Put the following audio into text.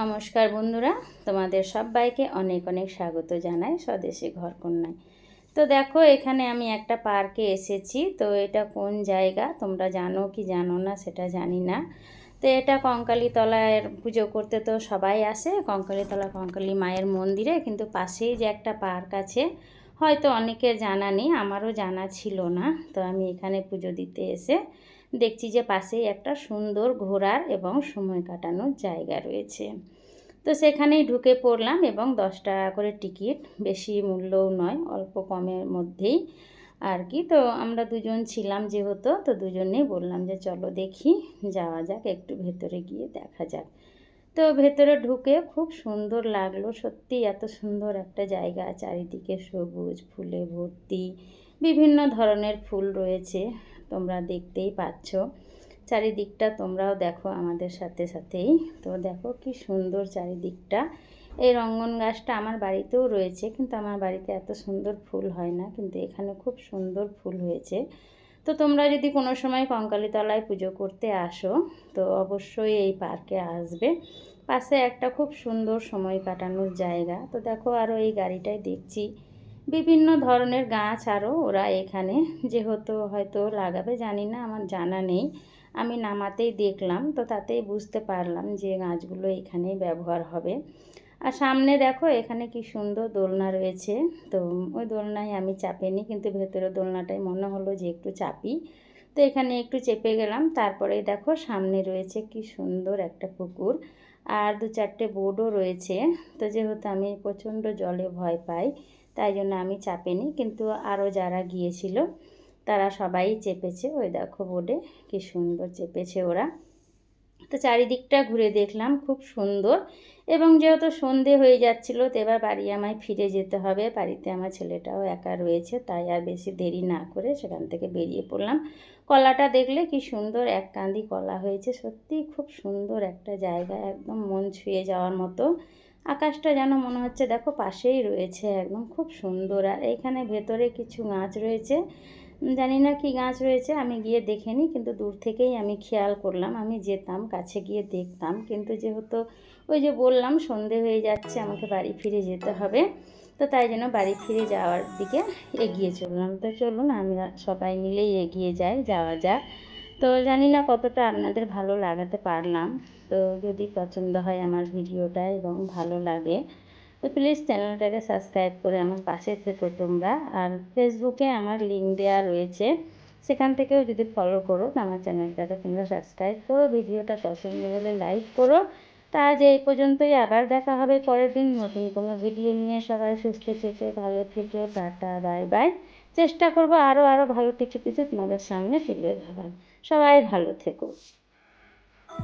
নমস্কার বন্ধুরা, তোমাদের সবাইকে অনেক অনেক স্বাগত জানাই স্বদেশী ঘরকন্যায়। তো দেখো, এখানে আমি একটা পার্কে এসেছি, তো এটা কোন জায়গা তোমরা জানো কি জানো না সেটা জানি না। তো এটা কঙ্কালীতলার পুজো করতে তো সবাই আসে, কঙ্কালীতলা কঙ্কালী মায়ের মন্দিরে, কিন্তু পাশেই যে একটা পার্ক আছে হয়তো অনেকের জানা নেই, আমারও জানা ছিল না। তো আমি এখানে পুজো দিতে এসে দেখছি যে পাশেই একটা সুন্দর ঘোরার এবং সময় কাটানোর জায়গা রয়েছে। তো সেখানেই ঢুকে পড়লাম এবং দশ টাকা করে টিকিট, বেশি মূল্যও নয়, অল্প কমের মধ্যেই আর কি। তো আমরা দুজন ছিলাম যেহেতু, তো দুজনেই বললাম যে চলো দেখি, যাওয়া যাক, একটু ভেতরে গিয়ে দেখা যাক। তো ভেতরে ঢুকে খুব সুন্দর লাগল। সত্যি এত সুন্দর একটা জায়গা, চারিদিকে সবুজ, ফুলে ভর্তি, বিভিন্ন ধরনের ফুল রয়েছে, তোমরা দেখতেই পাচ্ছ। চারিদিকটা তোমরাও দেখো আমাদের সাথে সাথেই। তো দেখো কি সুন্দর চারিদিকটা। এই রঙ্গন গাছটা আমার বাড়িতেও রয়েছে, কিন্তু আমার বাড়িতে এত সুন্দর ফুল হয় না, কিন্তু এখানে খুব সুন্দর ফুল হয়েছে। তো তোমরা যদি কোনো সময় কঙ্কালীতলায় পুজো করতে আসো, তো অবশ্যই এই পার্কে আসবে। পাশে একটা খুব সুন্দর সময় কাটানোর জায়গা। তো দেখো আরও এই গাড়িটাই দেখছি। বিভিন্ন ধরনের গাছ আরও ওরা এখানে। যেহেতু হয়তো লাগাবে, জানি না, আমার জানা নেই। আমি নামাতেই দেখলাম, তো তাতেই বুঝতে পারলাম যে গাছগুলো এখানেই ব্যবহার হবে। আর সামনে দেখো, এখানে কি সুন্দর দোলনা রয়েছে। তো ওই দোলনায় আমি চাপিনি কিন্তু ভেতরে দোলনাটাই মনে হলো যে একটু চাপি। তো এখানে একটু চেপে গেলাম, তারপরে দেখো সামনে রয়েছে কি সুন্দর একটা পুকুর। আর দু চারটে বোর্ডও রয়েছে। তো যেহেতু আমি প্রচণ্ড জলে ভয় পাই, তাই জন্য আমি চাপিনি কিন্তু আরও যারা গিয়েছিল, তারা সবাই চেপেছে। ওই দেখো বোর্ডে কি সুন্দর চেপেছে ওরা। তো চারিদিকটা ঘুরে দেখলাম, খুব সুন্দর। এবং যেহেতু সন্ধে হয়ে যাচ্ছিল, তো এবার বাড়ি আমায় ফিরে যেতে হবে। বাড়িতে আমার ছেলেটাও একা রয়েছে, তাই আর বেশি দেরি না করে সেখান থেকে বেরিয়ে পড়লাম। কলাটা দেখলে কি সুন্দর, এক কান্দি কলা হয়েছে। সত্যিই খুব সুন্দর একটা জায়গা, একদম মন ছুঁয়ে যাওয়ার মতো। আকাশটা যেন মনে হচ্ছে, দেখো পাশেই রয়েছে, একদম খুব সুন্দর। আর এখানে ভেতরে কিছু গাছ রয়েছে। জানি না কি গাছ রয়েছে, আমি গিয়ে দেখিনি কিন্তু দূর থেকেই আমি খেয়াল করলাম, আমি যেতাম, কাছে গিয়ে দেখতাম, কিন্তু যেহেতু ওই যে বললাম, সন্ধে হয়ে যাচ্ছে, আমাকে বাড়ি ফিরে যেতে হবে, তো তাই জন্য বাড়ি ফিরে যাওয়ার দিকে এগিয়ে চললাম। তো চলুন আমি সবাই মিলেই এগিয়ে যাই, যাওয়া যাক। তো জানি না কতটা আপনাদের ভালো লাগাতে পারলাম, তো যদি পছন্দ হয় আমার ভিডিওটা এবং ভালো লাগে তো প্লিজ চ্যানেলটাকে সাবস্ক্রাইব করে আমার পাশে থেকো তোমরা। আর ফেসবুকে আমার লিঙ্ক দেওয়া রয়েছে। সেখান থেকেও যদি ফলো করো আমার চ্যানেলটাকে তোমরা সাবস্ক্রাইব করো, ভিডিওটা পছন্দ হলে লাইক করো। তা আজ এই পর্যন্তই, আবার দেখা হবে পরের দিন নতুন কোনো ভিডিও নিয়ে। সবাই সুস্থ থেকে, ভালো থেকে, টাটা বাই বাই চেষ্টা করব আরও আরও ভালো কিছু কিছু তোমাদের সামনে তুলে ধরার। সবাই ভালো থেকো।